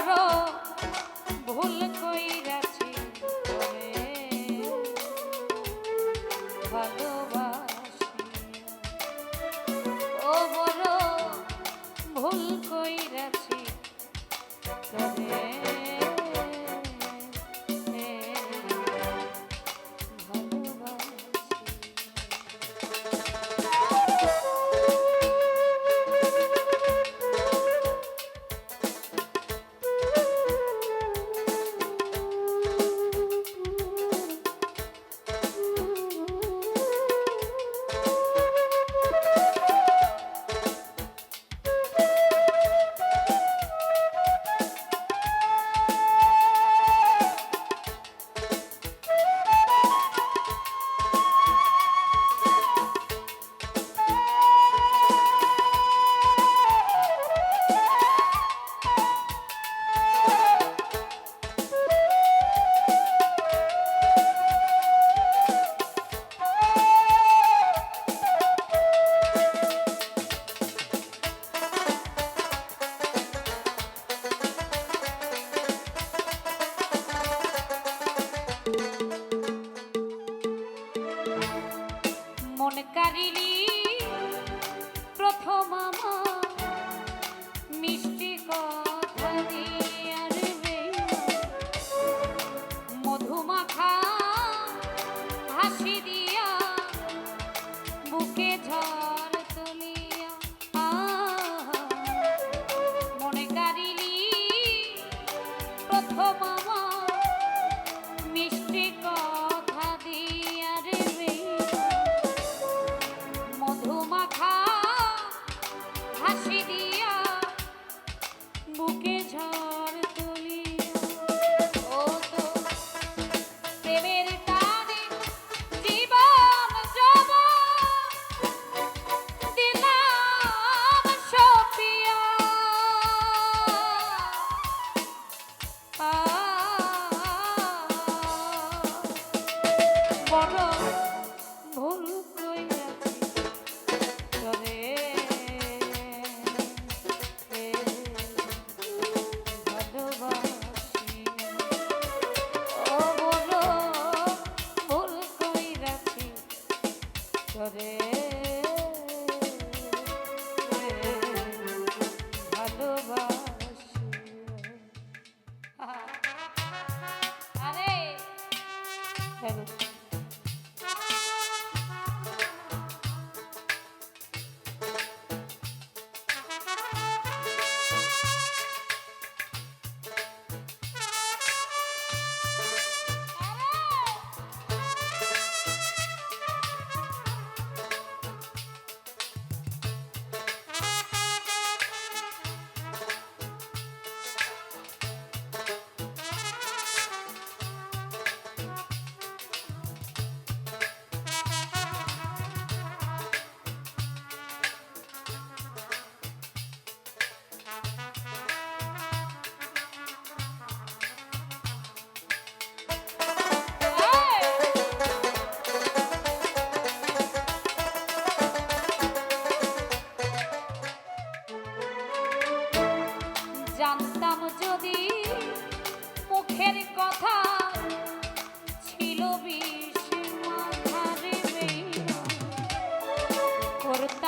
করো ভুল কইরাছি তবে ভালোবাসি। ও বড় ভুল কইরাছি Oh my Chicago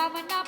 Ramana.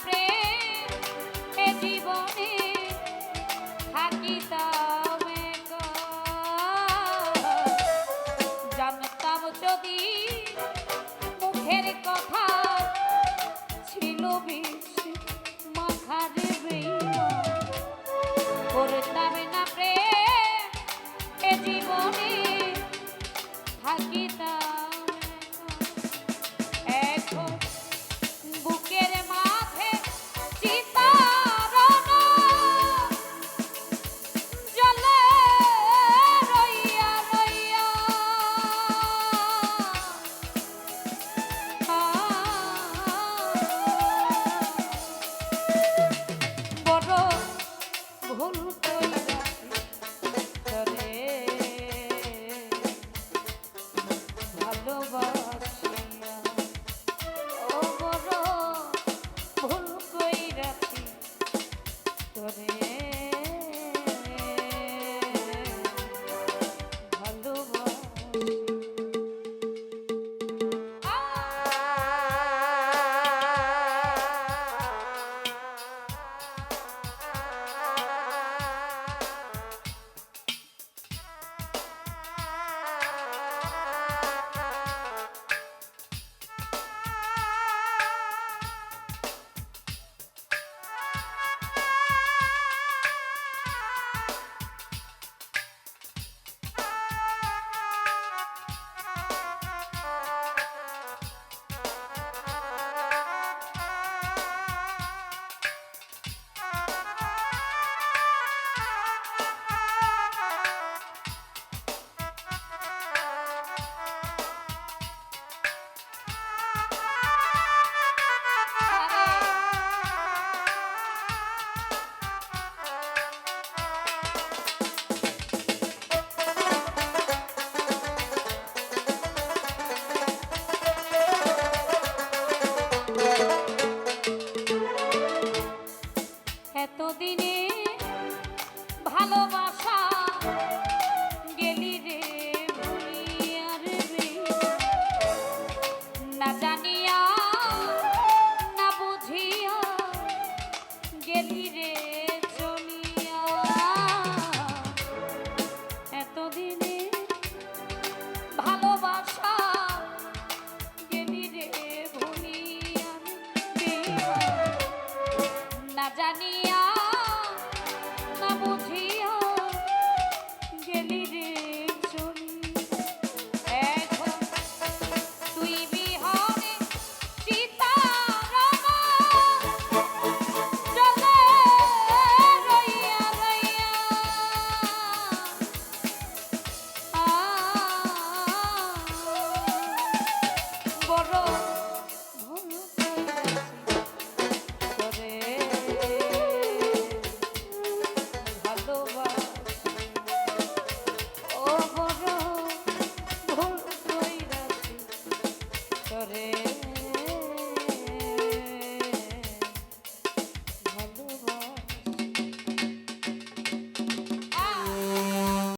के